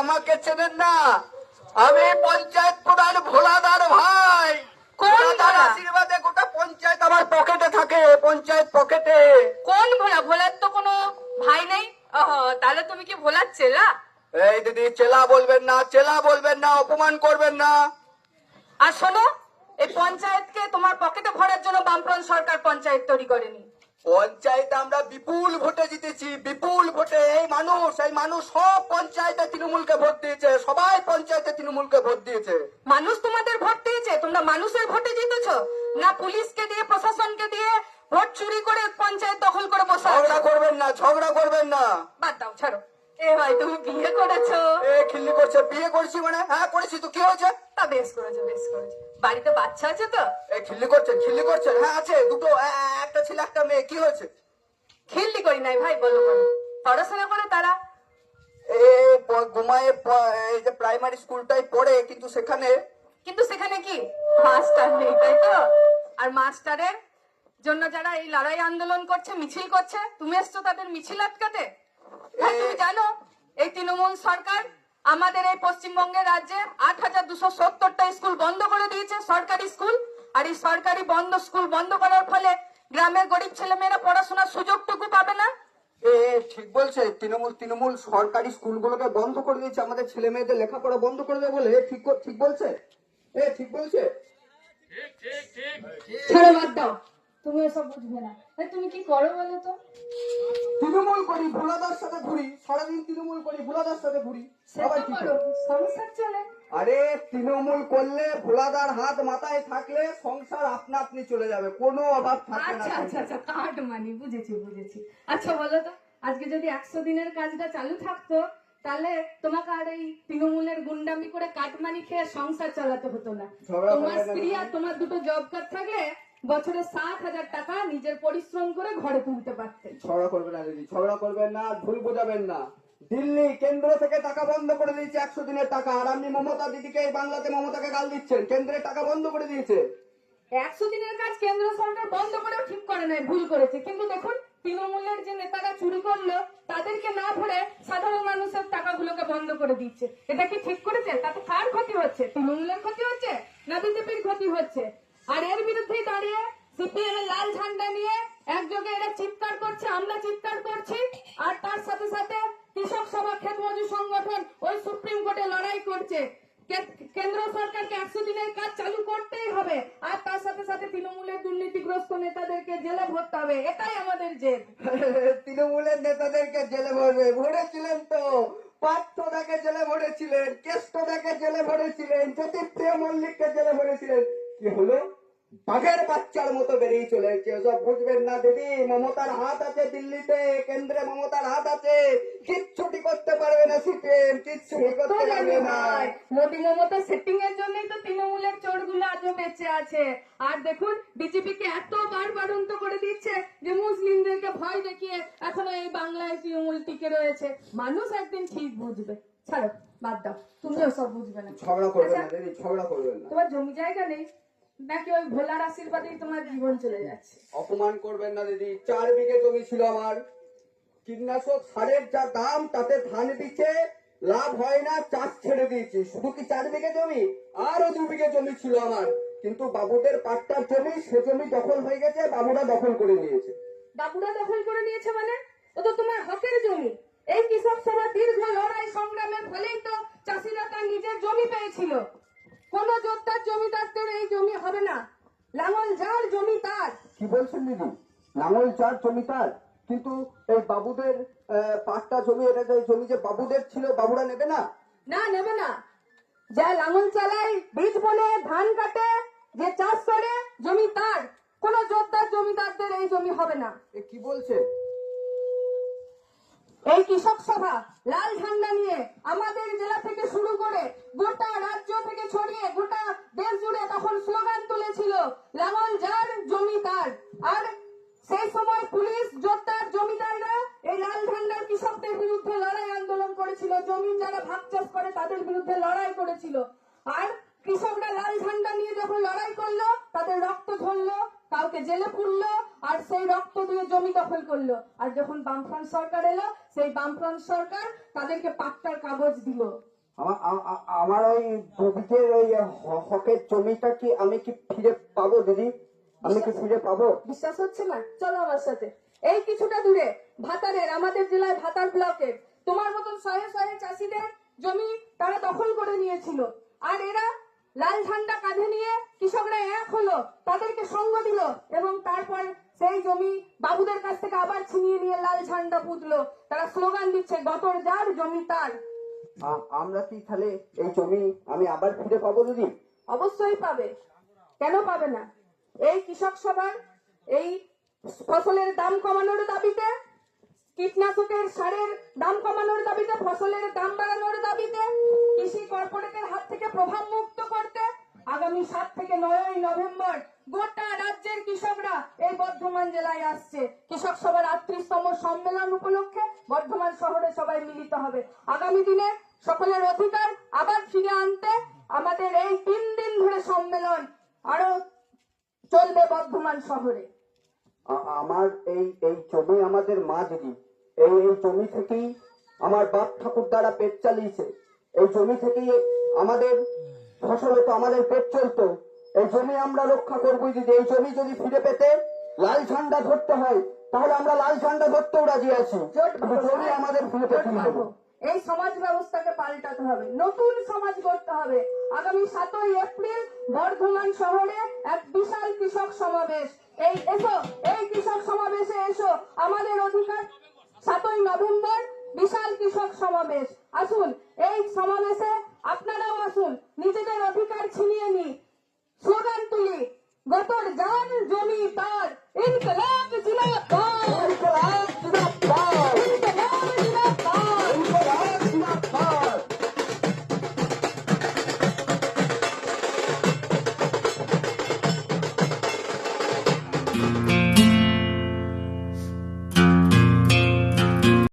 আমাকে চেনেন না। আমি পঞ্চায়েত প্রধান ভোলাদার ভাই। ভোলাদার আশীর্বাদে গোটা পঞ্চায়েত আমার পকেটে থাকে পঞ্চায়েত পকেটে। কোন ভোলা? ভোলার তো কোনো ভাই নেই? তাহলে তুমি কি ভোলার চেলা? এই দিদি চেলা বলবেন না চেলা বলবেন না অপমান করবেন না। আর শোনো এই পঞ্চায়েতকে তোমার পকেটে ভরার জন্য বামফ্রন্ট সরকার পঞ্চায়েত তৈরি করেনি। পঞ্চায়েতে আমরা বিপুল ভোটে এই মানুষ সব পঞ্চায়েতে তৃণমূলকে ভোট দিয়েছে সবাই পঞ্চায়েতে তৃণমূলকে ভোট দিয়েছে। মানুষ তোমাদের ভোট দিয়েছে তোমরা মানুষের ভোটে জিতেছ না পুলিশকে দিয়ে প্রশাসনকে দিয়ে ভোট চুরি করে পঞ্চায়েত দখল করে বসে ঝগড়া করবেন না ঝগড়া করবেন না। বাদ দাও ছাড়ো। এ ভাই তুমি বিয়ে করেছ? এ খিল্লি করছে বিয়ে করেছি মানে? হ্যাঁ করেছি তো কি হয়েছে? তা বেশ করেছ বেশ করেছ। বাড়িতে বাচ্চা আছে তো? এ খিল্লি করছেন খিল্লি করছেন হ্যাঁ আছে দুটো একটা ছেলে একটা মেয়ে কি হয়েছে? খেললি করি নাই ভাই বলো। পড়াশোনা করে তারা? প- এই যে প্রাইমারি স্কুলটাই পড়ে কিন্তু সেখানে কিন্তু সেখানে কি? মাস্টার নেই তাই তো? আর মাস্টারের জন্য যারা এই লড়াই আন্দোলন করছে মিছিল করছে তুমি এসছো তাদের মিছিল আটকাতে? হ্যাঁ, তুমি জানো এই তৃণমূল সরকার আমাদের এই পশ্চিমবঙ্গের রাজ্যে আট হাজার দুশো সত্তরটা স্কুল বন্ধ করে দিয়েছে সরকারি স্কুল। আর এই সরকারি বন্ধ স্কুল বন্ধ করার ফলে গ্রামের গরিব ছেলেমেয়েরা পড়াশোনার সুযোগটুকু পাবে না। এ ঠিক বলছে তৃণমূল তৃণমূল সরকারি স্কুলগুলোকে বন্ধ করে দিয়েছে আমাদের ছেলে মেয়েদের লেখাপড়া বন্ধ করে দেবে বলে। ঠিক ঠিক বলছে? এ ঠিক বলছে? ছেড়ে বাদ দাও। তুমি এসব বুঝবে না। তুমি কি করো বলো তো? তৃণমূল করি ভোলাদার সাথে ঘুরি সারাদিন তৃণমূল করি ভোলাদার সাথে ঘুরি। সবাই কি করে? সংসার চলে। আরে তৃণমূল করলে ভোলাদার হাত মাথায় থাকলে সংসার আপনা আপনি চলে যাবে কোনো অভাব থাকবে না আচ্ছা আচ্ছা আচ্ছা কার্ড মানি বুঝেছি বুঝেছি। আচ্ছা বলো তো আজকে যদি একশো দিনের কাজটা চালু থাকতো তাহলে তোমাকে আর এই তৃণমূলের গুন্ডামি করে কাটমানি খেয়ে সংসার চালাতে হতো না। তোমার স্ত্রী আর তোমার দুটো জব কার্ড থাকলে বছরে সাত হাজার টাকা নিজের পরিশ্রম করে ঘরে তুলতে পারতে। ঝগড়া করবেন না দিদি ঝগড়া করবেন না ভুল বোঝাবেন না। দিল্লি কেন্দ্র থেকে টাকা বন্ধ করে দিয়েছে একশো দিনের টাকা। আর আপনি মমতা দিদিকে বাংলাতে মমতাকে গাল দিচ্ছেন। কেন্দ্রের টাকা বন্ধ করে দিয়েছে। একশো দিনের কাজ কেন্দ্র সরকার বন্ধ করেও ঠিক করে নাই, ভুল করেছে। কিন্তু দেখুন, তৃণমূলের যে নেতারা চুরি করল, তাদেরকে না ভরে সাধারণ মানুষের টাকাগুলোকে বন্ধ করে দিচ্ছে। এটা কি ঠিক করেছে? তাতে কার ক্ষতি হচ্ছে? তৃণমূলের ক্ষতি হচ্ছে না বিজেপির ক্ষতি হচ্ছে? আর এর বিরুদ্ধেই দাঁড়িয়ে সিপিএম এর লাল ঝান্ডা নিয়ে একযোগে এরা চিৎকার করছে, আমরা চিৎকার করছি, আর তার সাথে সাথে কৃষক সভা ক্ষেত মজুর সংগঠন ওই সুপ্রিম কোর্টে লড়াই করছে। কেন্দ্র সরকারকে একশো দিনের কাজ চালু করতেই হবে। আর তার সাথে সাথে তৃণমূলের দুর্নীতিগ্রস্ত নেতাদেরকে জেলে ভরতে হবে। এটাই আমাদের জেদ। তৃণমূলের নেতাদেরকে জেলে ভরবে। ভরেছিলেন তো। পার্থদাকে জেলে ভরেছিলেন, কেষ্টদাকে জেলে ভরেছিলেন, জ্যোতিপ্রিয় মল্লিককে জেলে ভরেছিলেন। কি হলো? বাঘের বাচ্চার মতো বেরিয়ে চলেছে সব বুঝবেন না দিদি মমতার হাত আছে দিল্লিতে কেন্দ্রে মমতার হাত আছে। কিচ্ছুটি করতে পারবে না সিপিএম কিচ্ছুটি করতে পারবে না। মোদী মমতা সেটিং এর জন্যই তো তৃণমূলের চোরগুলো আজও বেঁচে আছে। আর দেখুন বিজেপি কে এতবার বারন্ত করে দিচ্ছে যে মুসলিমদেরকে ভয় দেখিয়ে এখনও এই বাংলায় তৃণমূল টিকে রয়েছে। মানুষ একদিন ঠিক বুঝবে। ছাড়ো বাদ দাও। তুমিও সব বুঝবে না। ঝগড়া করবেন না আচ্ছা, দিদি ঝগড়া করবেন না। তোমার জমি জায়গা নেই? নাকি ওই ভোলার আশীর্বাদেই তোমার জীবন চলে যাচ্ছে? অপমান করবেন না দিদি। চার বিঘে জমি ছিল আমার। কীটনাশক সারের যা দাম তাতে ধান দিচ্ছে লাভ হয় না চাষ ছেড়ে দিয়েছি। শুধু কি চার বিঘে জমি? আরও দু বিঘে জমি ছিল আমার। কিন্তু বাবুদের পাট্টার জমি সে জমি দখল হয়ে গেছে বাবুরা দখল করে নিয়েছে। বাবুরা দখল করে নিয়েছে মানে? ও তো তোমার হকের জমি। এই কৃষক সভা দীর্ঘ লড়াই সংগ্রামের ফলেই তো চাষিরা তার নিজের জমি পেয়েছিল। কোন যোদ্ধার জমিদারদের এই জমি হবে না। লাঙল যার জমি তার। কি বলছেন দিদি? লাঙল চার জমি তার। কিন্তু এই বাবুদের পাট্টা জমি এটা যে জমি যে বাবুদের ছিল বাবুরা নেবে না? না নেবে না। যা লাঙল চালায় বীজ বনে ধান কাটে যে চাষ করে জমি তার। কোন যোদ্ধার জমিদারদের এই জমি হবে না। এ কি বলছেন? এই কৃষক সভা লাল ঝান্ডা নিয়ে আমাদের জেলা থেকে শুরু করে গোটা রাজ্য থেকে ছড়িয়ে গোটা দেশ জুড়ে তখন স্লোগান তুলেছিল, লাঙল যার জমি তার। আর সেই সময় পুলিশ যোদ্ধার জমিদাররা এই লাল ঝান্ডার কৃষকদের বিরুদ্ধে লড়াই আন্দোলন করেছিল, জমি যারা ভাগ চাষ করে তাদের বিরুদ্ধে লড়াই করেছিল। আর কৃষকরা লাল ঝান্ডা নিয়ে যখন লড়াই করল, তাদের রক্ত ঝরলো কাউকে জেলে পুরলো আর সেই রক্ত দিয়ে জমি দখল করল। আর যখন বামফ্রন্ট সরকার এলো সেই বামফ্রন্ট সরকার তাদেরকে পাট্টার কাগজ দিল। আমার ওই ওই হকের জমিটা কি আমি কি ফিরে পাবো দিদি? আমি কি ফিরে পাবো? বিশ্বাস হচ্ছে না? চলো আমার সাথে। এই কিছুটা দূরে ভাতারের আমাদের জেলায় ভাতার ব্লকের তোমার মতন শয়ে শয়ে চাষিদের জমি তারা দখল করে নিয়েছিল। আর এরা লাল ঝান্ডা কাঁধে নিয়ে কৃষকরা এক হলো তাদেরকে সঙ্গ দিল এবং তারপর সেই জমি বাবুদের কাছ থেকে আবার ছিনিয়ে নিয়ে লাল ঝান্ডা পুতলো। তারা স্লোগান দিচ্ছে গতর যার জমি তার। আমরা কি তাহলে এই জমি আমি আবার ফিরে পাবো দিদি? অবশ্যই পাবে। কেন পাবে না? এই কৃষক সভার এই ফসলের দাম কমানোর দাবিতে কীটনাশকের সারের দাম কমানোর দাবিতে, ফসলের দাম বাড়ানোর দাবিতে কৃষি কর্পোরেটের হাত থেকে প্রভাব মুক্ত করতে আগামী সাত থেকে নয়ই নভেম্বর গোটা রাজ্যের কৃষকরা এই বর্ধমান জেলায় আসছে। কৃষক সভার আটত্রিশতম সম্মেলন উপলক্ষে বর্ধমান শহরে সবাই মিলিত হবে। আগামী দিনে সকলের অধিকার আবার ফিরে আনতে আমাদের এই তিন দিন ধরে সম্মেলন আরও চলবে বর্ধমান শহরে। আমার এই এই ছবি আমাদের মা দিদি এই এই জমি থেকেই আমার বাপ ঠাকুর দ্বারা পেট চালিয়েছে। এই জমি থেকেই আমাদের ফসল হতো আমাদের পেট চলতো। এই জমি আমরা রক্ষা করবোই দিদি এই জমি যদি ফিরে পেতে লাল ঝান্ডা ধরতে হয় তাহলে আমরা লাল ঝান্ডা ধরতেও রাজি আছি। জমি আমাদের ফিরে পেতে হবে। এই সমাজ ব্যবস্থাকে পাল্টাতে হবে। নতুন সমাজ গড়তে হবে। আগামী সাতই এপ্রিল বর্ধমান শহরে এক বিশাল কৃষক সমাবেশ। এই এসো এই কৃষক সমাবেশে এসো। আমাদের অধিকার সাতই নভেম্বর বিশাল কৃষক সমাবেশ। আসুন এই সমাবেশে